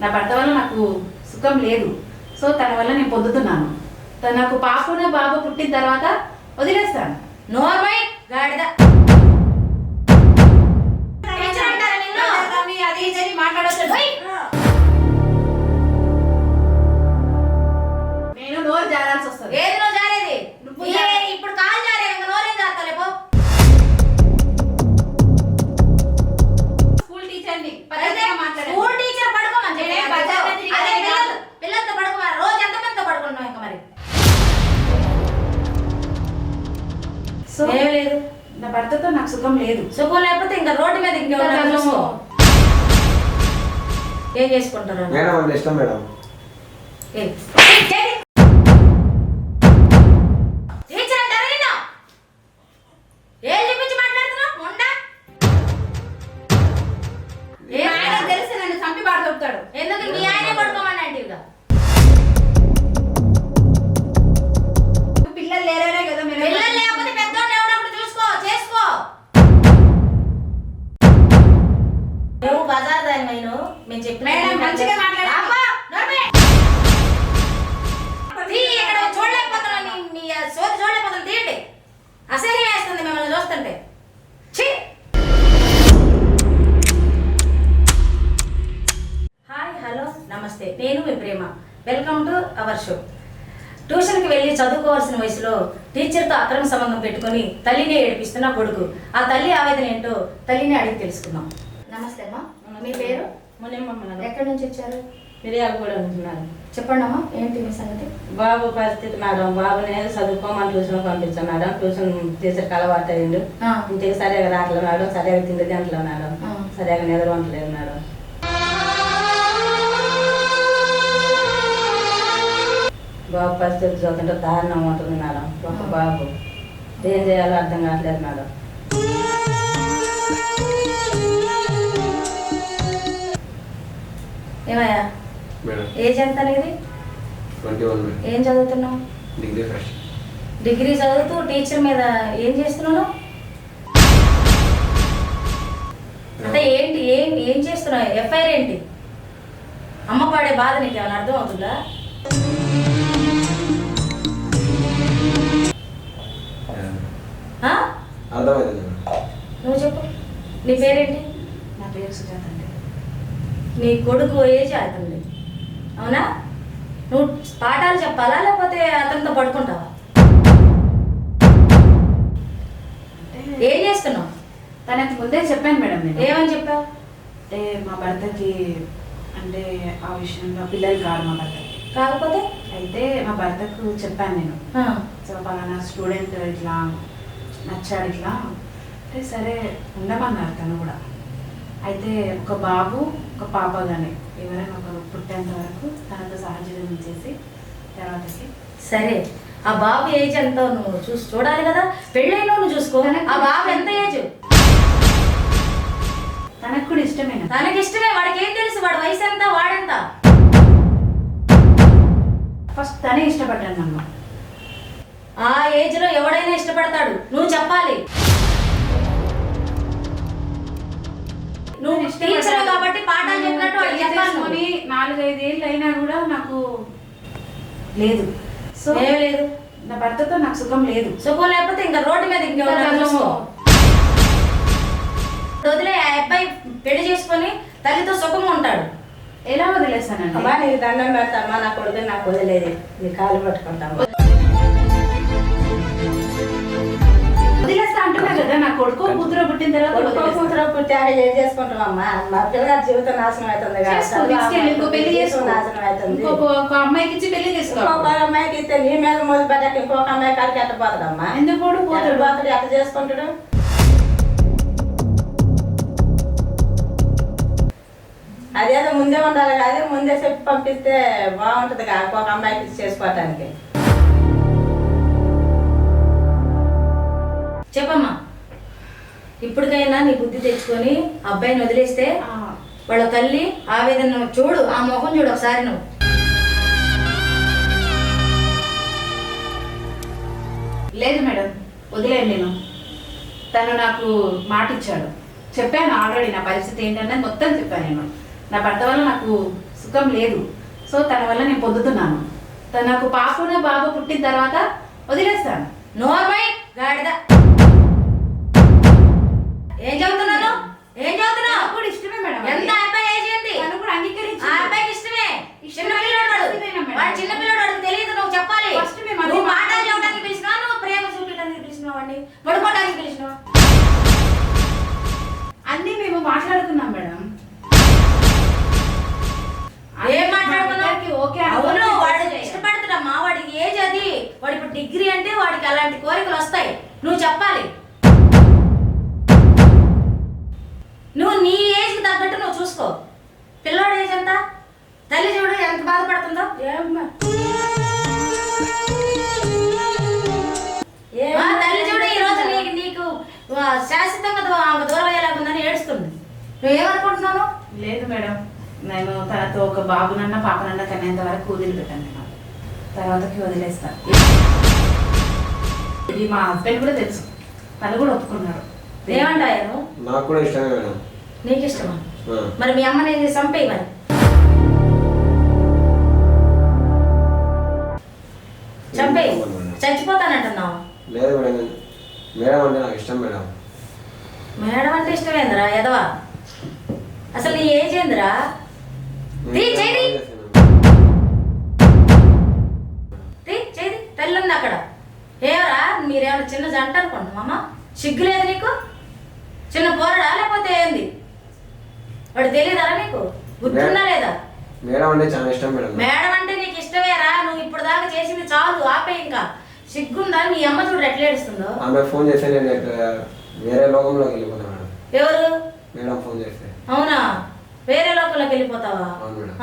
నా భర్త వల్ల నాకు సుఖం లేదు సో తన వల్ల నేను పొందుతున్నాను తన నాకు పాపను బాబు పుట్టిన తర్వాత వదిలేస్తాను నోర్మై గాడిద పిలిచారంటారా సో ఏం లేదు నా భర్తతో నాకు సుఖం లేదు సుఖం లేకపోతే ఇంకా రోడ్డు మీద ఇంకెవరు ఏం చేసుకుంటారు మేడం ఇష్టం మేడం నువ్వు బజార్ దాని నేను మేము చెప్పిన మేడం, మంచిగా ఇక్కడ నీ సోది తీయండి. అసహ్యం వేస్తుంది మిమ్మల్ని చూస్తుంటే. ఛీ. హాయ్ హలో నమస్తే. నేను మీ Prema. Welcome to our show. ట్యూషన్కి వెళ్ళి చదువుకోవాల్సిన వయసులో టీచర్తో అక్రమ సంబంధం పెట్టుకొని తల్లిని ఏడిపిస్తున్న కొడుకు. ఆ తల్లి ఆవేదన ఏంటో తల్లిని అడిగి తెలుసుకుందాం. నమస్తే అమ్మా. మీ పేరు? మునియమ్మన్నారు ఎక్కడి నుంచి వచ్చారు? మిరియాలు కూడా ఉంటున్నారు చెప్పండి అమ్మా ఏంటి మీ సంగతి? బాబు పరిస్థితి మేడం బాబుని చదువుకోమని ట్యూషన్ పంపించాం మేడం. ట్యూషన్ టీచర్కి అలవాటు అయ్యిండు. ఇంటికి సరిగా రావట్లేదు మేడం. సరిగా తిండి తింటలేదు మేడం. సరిగా నిద్ర ఉండలేదు మేడం. బాబు పరిస్థితి చూస్తుంటే దారుణం ఉంటుంది మేడం. ఒక బాబు. ఏం చేయాలో అర్థం కావట్లేదు మేడం. ఏమయ్యా? మేడం. ఏజ్ ఎంత అనేది? ఏం చదువుతున్నావు? Degree first. డిగ్రీ చదువుతూ టీచర్ మీద ఏం చేస్తున్నావు అంటే ఏంటి ఏం ఏం చేస్తున్నావు? ఎఫ్ఐఆర్ ఏంటి? అమ్మ పడే బాధ నీకు ఏమైనా అర్థం అవుతుందా నువ్వు చెప్పు. నీ పేరేంటి? నా పేరు సుజాత. నీ కొడుకు ఏజ్ అవుతుంది అవునా? నువ్వు పాఠాలు చెప్పాలా లేకపోతే అతనితో పడుకుంటావా? ఏం చేస్తున్నావు? తనకి ముందే చెప్పాను మేడం నేను. ఏమని చెప్పావు? అంటే మా భర్తకి అంటే ఆ విషయంలో పిల్లలు కాదు మా భర్తకి. కాకపోతే? అయితే మా భర్తకు చెప్పాను నేను. సో పలానా స్టూడెంట్ ఇట్లా నచ్చాడు ఇట్లా. అంటే సరే ఉండమన్నారు తను కూడా. అయితే ఒక బాబు ఒక పాప కానీ ఎవరైనా ఒకరు పుట్టేంత వరకు తనతో సహజీవనం చేసి తర్వాతకి సరే ఆ బాబు ఏజ్ ఎంతో నువ్వు చూసి చూడాలి కదా? పెళ్ళైన నువ్వు చూసుకో ఆ బాబు ఎంత ఏజ్? తనకు కూడా ఇష్టమేనా తనకి ఇష్టమే. వాడికి ఏం తెలుసు? వాడి వయసు ఎంత? వాడెంత? ఫస్ట్ తనే ఇష్టపడ్డాను నన్ను ఆ ఏజ్లో ఎవడైనా ఇష్టపడతాడు? నువ్వు చెప్పాలి. నువ్వు టీచర్ కాబట్టి పాఠాలు చెప్పినట్టు వాడికి చెప్పాలి నాలుగైదు ఏళ్ళు అయినా కూడా నాకు లేదు. సో? లేదు. నా భర్తతో నాకు సుఖం లేదు. సుఖం లేకపోతే ఇంకా రోడ్డు మీద ఇంకెవరైనా ఇంకా చూసుకో? వదిలే ఆ అబ్బాయి పెళ్ళి చేసుకొని తల్లితో సుఖంగా ఉంటాడు. ఎలా వదిలేస్తానండి? అమ్మా నీకు దండం పెడతామా నా కొడుకు నాకు వదిలేదు నీ కాలు పట్టుకుంటాము పుట్టాక ఏం చేసుకుంటామమ్మా మా పిల్లగారి జీవితం నాశనం అవుతుంది కదా. చేసుకో, తీసుకెళ్ళి ఇంకో పెళ్ళి చేసుకో. నాశనం అవుతుంది. ఇంకొక ఒక అమ్మాయికి ఇచ్చి పెళ్ళి చేసుకో. ఇంకొక అమ్మాయికి ఇస్తే నీ మీద మొదలు పెట్టక ఇంకొక అమ్మాయి కాడికి ఎట్ట పోతాడమ్మా ఎందుకు పోడు? ఎట్ట పోతాడు. పోతాడు ఎట్ట చేసుకుంటాడు? అదేదో ముందే ఉండాలి కానీ ముందే చెప్పి పంపిస్తే బాగుంటుంది కదా. ఇంకొక అమ్మాయికి ఇచ్చి చేసుకోవటానికి. చెప్పమ్మా. ఇప్పటికైనా నీ బుద్ధి తెచ్చుకొని అబ్బాయిని వదిలేస్తే వాళ్ళ తల్లి ఆవేదన చూడు ఆ ముఖం చూడు ఒకసారి నువ్వు. లేదు మేడం వదిలేయండి నేను. తను నాకు మాట ఇచ్చాడు చెప్పాను ఆల్రెడీ నా పరిస్థితి ఏంటన్నది మొత్తం చెప్పాను నేను. నా భర్త వల్ల నాకు సుఖం లేదు. సో తన వల్ల నేను పొందుతున్నాను. తన నాకు పాపను బాబు పుట్టిన తర్వాత వదిలేస్తాను. నోర్మై గాడిద. ఏం చదువుతున్నాను? ఏం చదువుతున్నావు? కూడా ఇష్టమే మేడం. ఎంత అబ్బాయి ఏజ్ ఏంది? కూడా ఆ అంగీకరించింది అబ్బాయికి ఇష్టమే. చిన్న పిల్లడు వాడు. చిన్న పిల్లడు వాడికి తెలియదు నువ్వు చెప్పాలి. ఫస్ట్ మేము నువ్వు మాటలు మాట్లాడుతున్నాం. చెప్పడానికి పిలిచినా నువ్వు ప్రేమ చూపించడానికి పిలిచినావు వాడిని పడుకోవడానికి పిలిచినావు? అన్నీ మేము మాట్లాడుకున్నాం మేడం. ఏం మా మాట్లాడుకున్నావు? ఓకే అవును. వాడు ఇష్టపడుతున్నామ్మా. వాడికి ఏజ్ అది. వాడు ఇప్పుడు డిగ్రీ అంటే వాడికి అలాంటి కోరికలు వస్తాయి. నువ్వు చెప్పాలి. తగ్గట్టు నువ్వు చూసుకో. పిల్లోడు ఏజ్ ఎంత? తల్లి చూడు ఎంత బాధపడుతుందో. తల్లి చూడు ఈ రోజు నీకు నీకు ఆ, శాశ్వతంగా ఆమె దూరం అయ్యేలాగుందని ఏడుస్తుంది నువ్వేమనుకుంటున్నావు లేదు మేడం. నేను తనతో ఒక బాబునన్న పాపనన్న కనేంత వరకు వదిలిపెట్టాను నేను. తర్వాతకి వదిలేస్తాను ఇది మా హస్బెండ్ కూడా తెలుసు. తను కూడా ఒప్పుకున్నాడు ఏమంటారు నాకు కూడా ఇష్టమే మేడం. నీకు ఇష్టమా. మరి మీ అమ్మని చంపేయి. మరి చంపేయి. చచ్చిపోతానంటున్నావు. లేదు మేడం మేడం అంటే నాకు ఇష్టం మేడం. మేడం అంటే ఇష్టమేందిరా ఎదవా అసలు నీ ఏజ్ ఏందిరా? చేయి. చేయి తల్లి ఉంది అక్కడ. ఏమరా మీరేమైనా చిన్న జంట అనుకుంటున్నామా సిగ్గు లేదు నీకు? చిన్న పోరడా లేకపోతే ఏంది? వాడు తెలియదారా నీకు? గుర్తుందా లేదా? మేడం అంటే చాలా ఇష్టం మేడం మేడం అంటే నీకు ఇష్టమేరా? నువ్వు ఇప్పుడు దాకా చేసింది చాలు ఆపే ఇంకా. సిగ్గుందా? మీ అమ్మ చూడు ఎట్లా ఏడుస్తుందో. ఆమె ఫోన్ చేస్తే నేను వేరే లోకంలోకి వెళ్ళిపోతాను మేడం. ఎవరు? మేడం ఫోన్ చేస్తే. అవునా? వేరే లోకంలోకి వెళ్ళిపోతావా.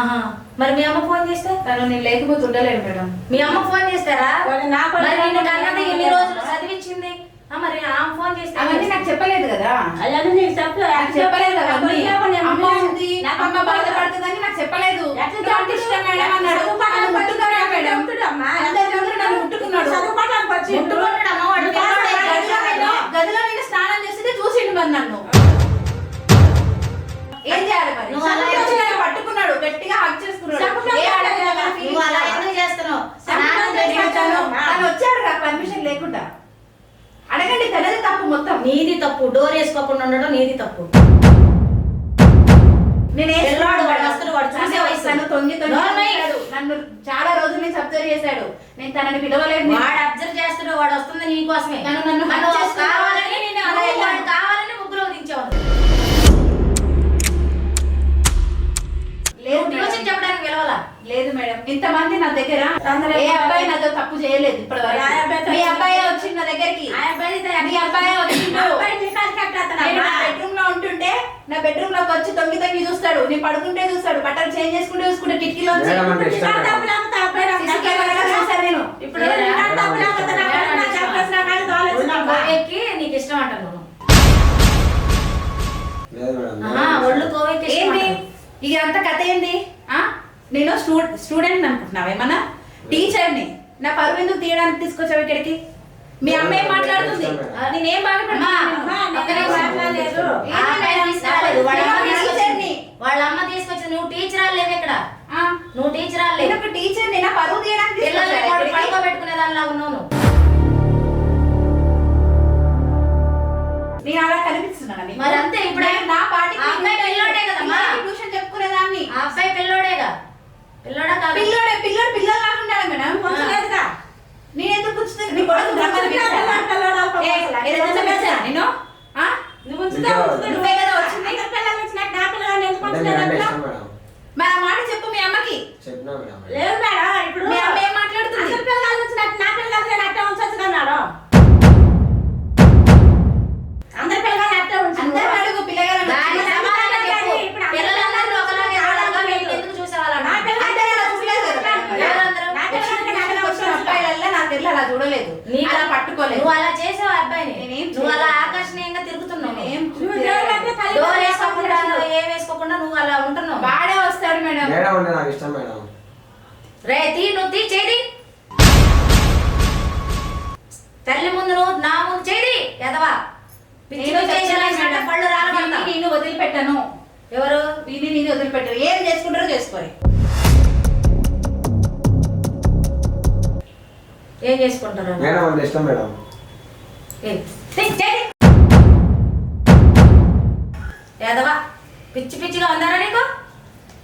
ఆహా. మరి మీ అమ్మ ఫోన్ చేస్తే? తను నేను లేకపోతే ఉండలేడు మేడం. మీ అమ్మ ఫోన్ చేస్తారా? నా కొడుకు మరి నిన్ను కాదు, కన్నది నేను ఇన్ని లేదు. రోజులు చదివించింది? మరి ఆమె ఫోన్ చేస్తే అవన్నీ నాకు చెప్పలేదు కదా. అవన్నీ నీకు చెప్పు నాకు చెప్పలేదు అవన్నీ. అమ్మ ఉంది. నాకు అమ్మ బాధపడుతుందని నాకు చెప్పలేదు. ఇష్టం మేడం అన్నాడు. నన్ను ముట్టుకున్నాడా మేడం. అందరి ముందు నన్ను ముట్టుకున్నాడు. ముట్టుకుంటాడమ్మా, వాడు పిల్లోడే. గదిలో నేను- గదిలో నేను స్నానం చేస్తే చూసిండు మరి నన్ను. ఏం చేయాలి మరి? నువ్వు అలా వచ్చి నన్ను పట్టుకున్నాడు. గట్టిగా హక్ చేసుకున్నాడు. చెప్పు, ఏ ఆడపిల్ల మన feelings నువ్వు అలా కాదా? ఎందుకు చేస్తున్నావు? స్నానం స్నానం చేసి చేసి తను వచ్చాను. తను వచ్చాడు పర్మిషన్ లేకుండా అడగండి తనది తప్పు మొత్తం నీది తప్పు డోర్ వేసుకోకుండా ఉండడం నీది తప్పు నేను పిల్లాడు వాడు వస్తాడు, వాడు చూసే వయసు. తొంగి తొంగి. నన్ను చాలా రోజుల నుంచి అబ్జర్వ్ చేశాడు నేను తనని పిలవలేదు నేను. వాడు అబ్జర్వ్ చేస్తాడు వాడు వస్తుంది నీ కోసమే నన్ను. కావాలని నేను. వాడు కావాలని ముగ్గురు దించావు లేదు. చెప్పడానికి పిలవాలా లేదు మేడం. ఇంతమంది నా దగ్గర ఏ అబ్బాయి నాతో తప్పు చేయలేదు ఇప్పటి ఏ అబ్బాయితో వరకు మీ అబ్బాయి వచ్చింది నా దగ్గరికి. మీ అబ్బాయి వచ్చిండు. బెడ్రూమ్లో ఉంటుంటే నా బెడ్రూమ్లోకి వచ్చి తొంగి తొంగి చూస్తాడు. నేను పడుకుంటే చూస్తాడు. బట్టలు చేంజ్ చేసుకుంటే చూసుకుంటే కిటికీలో నేను ఇప్పుడు? నీకు ఇష్టం అంటాను ఒళ్ళు ఏంది అంటాను. ఇది అంత కథ ఏంది? నేను స్టూ స్టూడెంట్ అనుకుంటున్నావా? ఏమన్నా? టీచర్ని. నా పరువు ఎందుకు తీయడానికి తీసుకొచ్చావు ఇక్కడికి? మీ అమ్మ ఏం మాట్లాడుతుంది? నేనేం తీసుకురాలేదు. వాళ్ళ అమ్మ నేను తీసుకొచ్చింది నువ్వు టీచర్ లేవు ఇక్కడ. నువ్వు టీచర్ నేను ఒక టీచర్ నా కొంచెం పిలిచావా నేను ఆ? నువ్వు. నువ్వే కదా వచ్చింది. నా మీరు మాట చెప్పు మీ అమ్మకి. లేదు మేడం. ఇప్పుడు మీ అమ్మ ఏం మాట్లాడుతుంది? పిల్లలు వచ్చినట్టు నా పిల్లలు నేను అట్టే ఉంచొచ్చు మేడం. ఇది నీది వదిలిపెట్టారు. ఏం చేసుకుంటారో చేసుకోరు. ఏం చేసుకుంటారు? పిచ్చి పిచ్చిగా ఉన్నారా నీకు?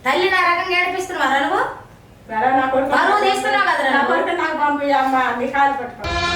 తల్లి నా రకంగా ఏడిపిస్తున్నావా నువ్వు? నాకు తీసుకున్నావు కదరా నా కొడుకు నాకు పంపించమ్మా మీ కాలు పట్టుకో.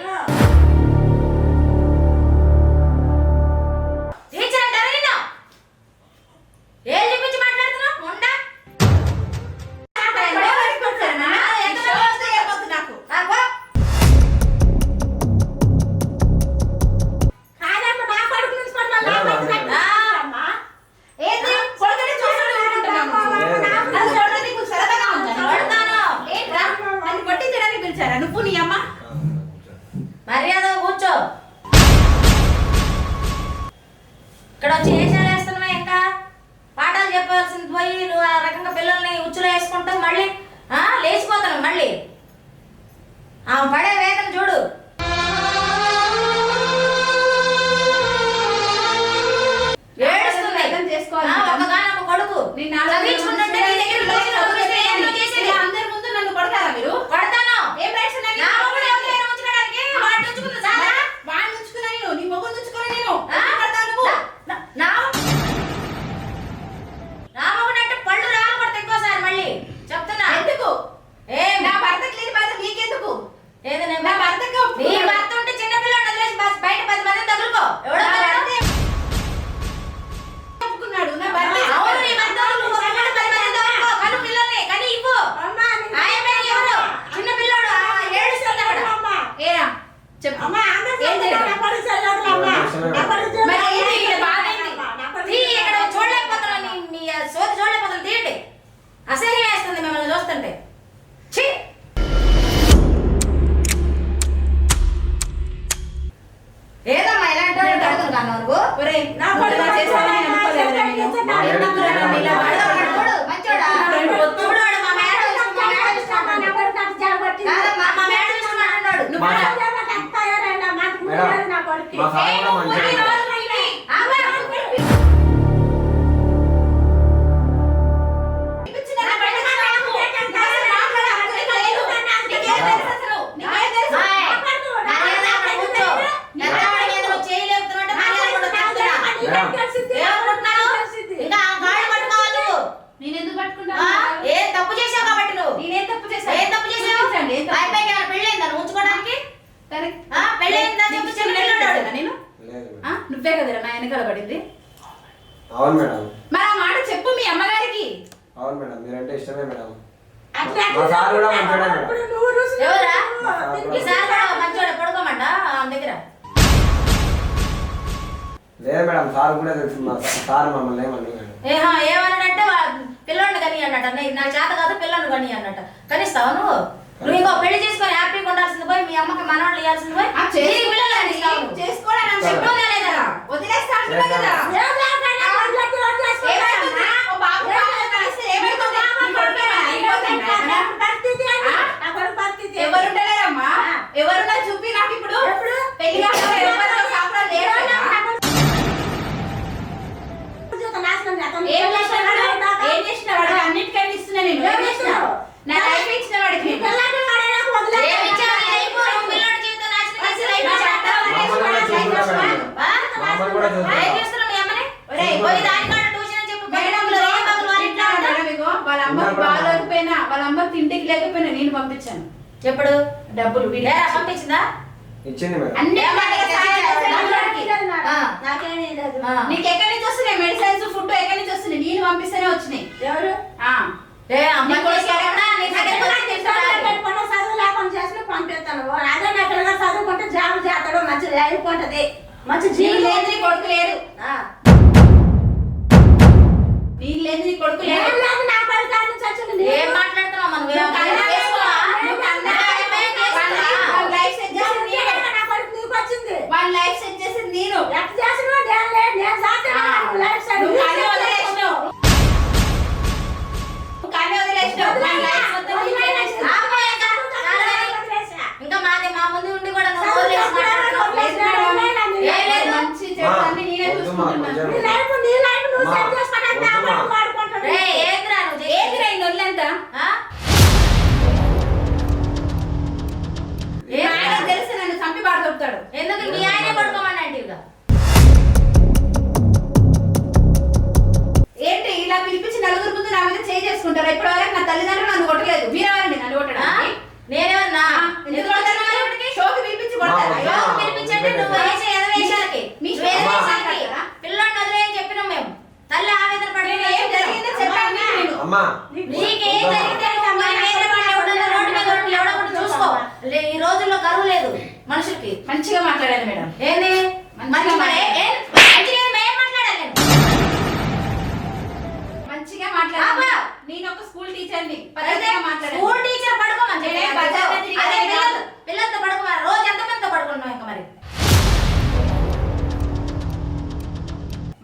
அப்படின்னாலும் Mira, una cortina. నువ్వే కదరా నా వెనకాల పడింది. అవును మేడం. మరి ఆ మాట చెప్పు మీ అమ్మగారికి. అవును మేడం మీరంటే ఇష్టమే మేడం. అట్లా మా సార్ కూడా మంచోడే మేడం. ఎవరా? ఈసారి కూడా మంచోడే. పడుకోమంట? ఆమె దగ్గర. లేదు మేడం సార్ కూడా తెలుసు మా సార్ మమ్మల్ని ఏమన్నాడంటే పిల్లోడిని కని అన్నట్టు నా చేత కాదు పిల్లోడిని కని అన్నట్టు. కనిస్తావా నువ్వు? నువ్వు ఇంకో పెళ్ళి చేసుకొని హ్యాపీగా ఉండాల్సింది పోయి మీ అమ్మకి మనవాళ్ళు ఇవ్వాల్సింది పోయి చేసుకోవడానికి కదా. లేరా మెడిసిన్స్ ఫుడ్ ఎక్కడి నుంచి నేను పంపిస్తేనే వచ్చినాయి. ఎవరు? చదువుకుంటే జాబ్ చేస్తాడు. మంచి లైఫ్ మంచి జీవి లేదు నీ కొడుకు లేడు. ఏం మాట్లాడుతున్నావు మనం వాడి లైఫ్ సెట్ చేసింది నేను. ఎట్లా చేసినా నేను లైఫ్ సెట్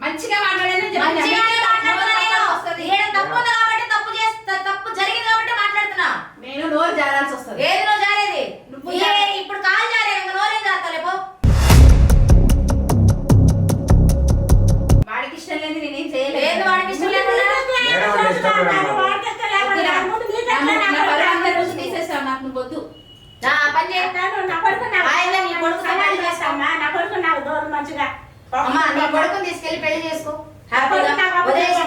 మంచిగా తప్పు ఉంది కాబట్టి తప్పు చేస్తా తప్పు జరిగింది కాబట్టి మాట్లాడుతున్నా. నేను నోరు జారాల్సి వస్తుంది. ఏది నువ్వు జారేది? నువ్వు ఏ, జారే. ఇప్పుడు కాలు జారే నోరేం జారుతాలే పో. వాడికి ఇష్టం నేనేం చేయలేదు. వాడికి ఇష్టం లేకుండా మేడం అంటే ఇష్టం మేడం మాకు. నా పరువు అందరి రోజు తీసేస్తావు నాకు నువ్వు వద్దు నా పని చేయ ఆయన నీ కొడుకు సవాల్ చేస్తావా? అమ్మా నీ కొడుకుని తీసుకెళ్ళి పెళ్ళి చేసుకో. హ్యాపీగా వదిలేసి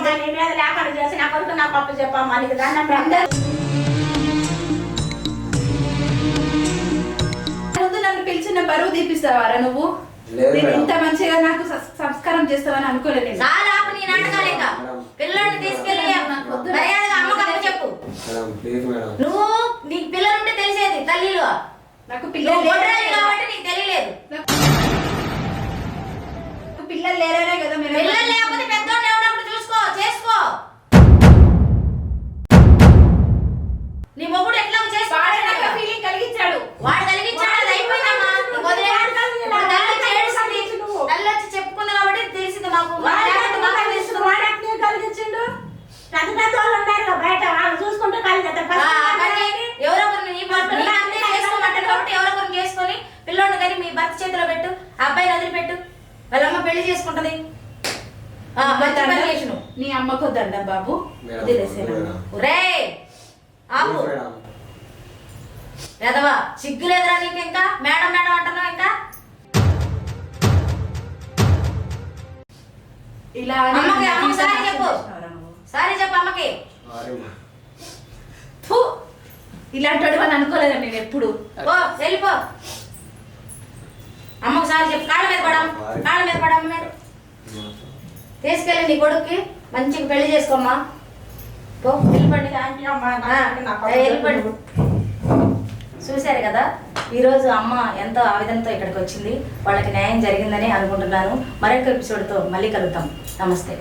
ముందు నన్ను పిలిచిన బరువు తీపిస్తావారా నువ్వు? నేను. ఇంత మంచిగా నాకు సస్- సంస్కారం చేస్తావని అనుకోలేదు నేను. చాలా ఆపు నీ నాటకాలు ఇంకా పిల్లోడిని తీసుకెళ్ళి మర్యాదగా అమ్మకి అప్పు చెప్పు. నువ్వు నీకు పిల్లలుంటే తెలిసేది తల్లిలు. నాకు పిల్లలు. కాబట్టి నీకు తెలియలేదు. పిల్లలు లేరనే కదా మీరు పిల్లలు లేకపోతే పెద్దోళ్ళు ఉన్నప్పుడు చూసుకో చేసుకో. నీ మొగుడు ఎట్లా నాకు ఫీలింగ్ కలిగించాడు. వాడు కలిగించాడు అది అయిపోయిందమ్మా. కాబట్టి తెలిసింది మాకు. మాకు తెలుసు. ఆ, మరి ఎవరో ఒకరిని నీ భర్త- నీ అంతే చేసుకోమంటాడు కాబట్టి ఎవరో ఒకరిని చేసుకొని పిల్లోడిని కానీ మీ భర్త చేతిలో పెట్టు అబ్బాయిని వదిలిపెట్టు. వాళ్ళమ్మ పెళ్ళి చేసుకుంటది. మంచి పని. నీ అమ్మకు దండ బాబు. వదిలేసేనా ఆపు. మేడం ఎదవా సిగ్గులేదురా నీకు ఇంకా మేడం మేడం అంటున్నావు ఇంకా? ఇలా అమ్మకి అమ్మకి సారీ చెప్పు. సారీ చెప్పు అమ్మకి! ఇలాంటి వాడు అని అనుకోలేదు నేను ఎప్పుడు. పో వెళ్ళిపో. అమ్మకు సారీ చెప్పు. కాళ్ళ మీద పడమ్మ. కాళ్ళ మీద పడమ్మ మీద తీసుకెళ్ళి నీ కొడుక్కి మంచిగా పెళ్ళి చేసుకోమ్మా. పో. వెళ్ళిపండి వెళ్ళిపండి. చూశారు కదా ఈరోజు అమ్మ ఎంతో ఆవేదనతో ఇక్కడికి వచ్చింది. వాళ్ళకి న్యాయం జరిగిందని అనుకుంటున్నాను. మరొక ఎపిసోడ్తో మళ్ళీ కలుగుతాం నమస్తే.